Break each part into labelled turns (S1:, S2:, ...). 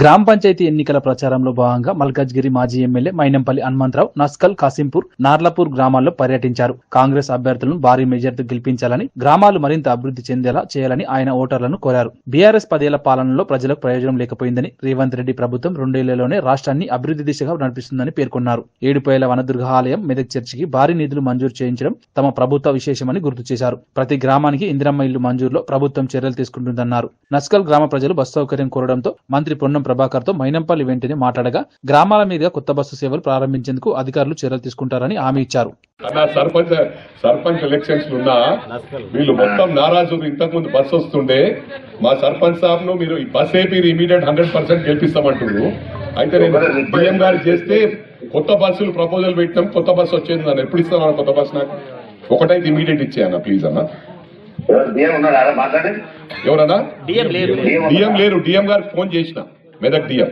S1: గ్రామ పంచాయతీ ఎన్నికల ప్రచారంలో భాగంగా మల్కాజ్గిరి మాజీ ఎమ్మెల్యే మైనంపల్లి హనుమంతరావు నస్కల్ కాసింపూర్ నార్లపూర్ గ్రామాల్లో పర్యటించారు. కాంగ్రెస్ అభ్యర్థులను భారీ మెజార్టీ గెలిపించాలని గ్రామాలు మరింత అభివృద్ధి చెందేలా చేయాలని ఆయన ఓటర్లను కోరారు. బీఆర్ఎస్ పదేళ్ళ పాలనలో ప్రజలకు ప్రయోజనం లేకపోయిందని రేవంత్ రెడ్డి ప్రభుత్వం రెండేళ్ళలోనే రాష్ట్రాన్ని అభివృద్ధి దిశగా నడిపిస్తుందని పేర్కొన్నారు. ఏడుపేల వనదుర్గ ఆలయం మెదక్ చర్చికి భారీ నిధులు మంజూరు చేయించడం తమ ప్రభుత్వ విశేషమని గుర్తు చేశారు. ప్రతి గ్రామానికి ఇందిరమ్మ ఇల్లు మంజూరులో ప్రభుత్వం చర్యలు తీసుకుంటుందన్నారు. నస్కల్ గ్రామ ప్రజలు బస్సు సౌకర్యం కోరడంతో మంత్రి పొన్నం ప్రభాకర్తో మైనంపల్లి వెంటనే మాట్లాడగా గ్రామాల మీదుగా కొత్త బస్సు సేవలు ప్రారంభించేందుకు అధికారులు చర్యలు తీసుకుంటారని హామీ ఇచ్చారు.
S2: అన్న సర్పంచ్ సర్పంచ్ ఎలక్షన్స్ ఉన్నా వీళ్ళు మొత్తం నారాజు. ఇంతకు ముందు బస్ వస్తుండే మా సర్పంచ్ సాబ్ను మీరు ఈ బస్ ఏపీ ఇమీడియట్ హండ్రెడ్ పర్సెంట్ గెలిపిస్తామంటున్నారు. అయితే నేను డిఎం గారు చేస్తే కొత్త బస్సులు ప్రపోజల్ పెట్టినాం కొత్త బస్సు వచ్చేది నన్ను ఎప్పుడు ఇస్తాను కొత్త బస్ నాకు? ఒకటైతే ఇమీడియట్ ఇచ్చేయన్న ప్లీజ్ అన్న. ఎవరన్నా? డిఎం లేరు. డిఎం గారికి ఫోన్ చేసిన. మెదక్ డిఎం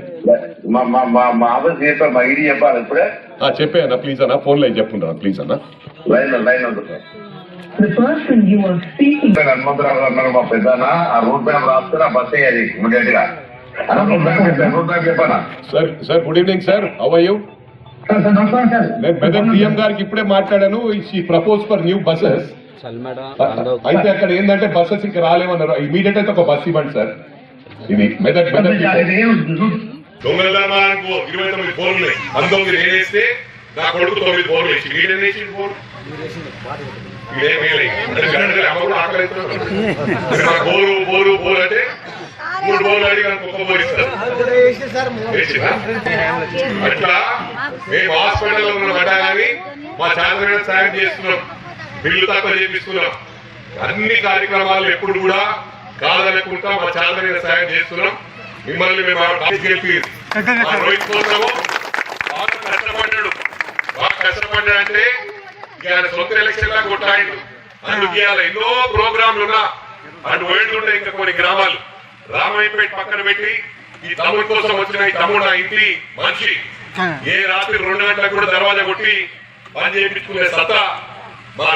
S3: మా మా మా మా ఆఫీస్ చెప్పారు మా ఐడి చెప్పాలి ఇప్పుడే?
S2: ఆ చెప్పే అన్న ప్లీజ్ అన్న ఫోన్ లైన్ చెప్పుంటారా ప్లీజ్ అన్న.
S3: లైన్ లైన్ ఉంటుంది
S4: The person you are speaking
S3: Hanumantharao garu ఉన్నారు మా పెద్దనా ఆ రూట్ మ్యాప్ రాస్తే బస్ అయ్యేది ఇమీడియట్గా
S2: sir sir good evening sir how are you నేను మెదక్ డిఎం గారికి ఇప్పుడే మాట్లాడాను ఈ ప్రపోజ్ ఫర్ న్యూ బస్సెస్ అయితే అక్కడ ఏంటంటే బస్సెస్ ఇంకా రాలేమన్నారు. ఇమీడియట్ అయితే ఒక బస్ ఇవ్వండి సార్ ఇది మెదక్ మెదక్
S5: దొంగల ధర్మాలకు ఇరవై తొమ్మిది ఫోన్లు. ఉన్నాయి పంతొమ్మిది నేనేస్తే నా కొడుకు తొమ్మిది ఫోన్లు ఇచ్చి. వీడే వేసి ఫోన్? బోరు బోరు బోరు అంటే మూడు బోర్లు అడిగి ఒక్క బోర్ ఇస్తారు వేసినా? అట్లా మేము హాస్పిటల్లో ఉన్నాం కానీ మా చాంద్ర సాయం చేస్తున్నాం. బిల్లు తక్కువ చేపిస్తున్నాం. అన్ని కార్యక్రమాలు ఎప్పుడు కూడా కాదనుకుంటా మా చాంద్ర సాయం చేస్తున్నాం. మిమ్మల్ని మేము రోహిత్ కోసము బాగా కష్టపడ్డాడు. బాగా కష్టపడ్డాడు అంటే ఆయన సొంత ఎలక్షన్ లా కొట్టాడు. అందుకే ఎన్నో ప్రోగ్రాంలు ఉన్నా. అటు పోయింటుండే ఇంకా కొన్ని గ్రామాలు. రామాయపేట పక్కన పెట్టి ఈ తమ్ముడి కోసం వచ్చిన ఈ తమ్ముడు ఇంటి మనిషి. ఏ రాత్రి రెండు గంటలకు కూడా దర్వాజా కొట్టి పని చేయించుకునే సత్తా మా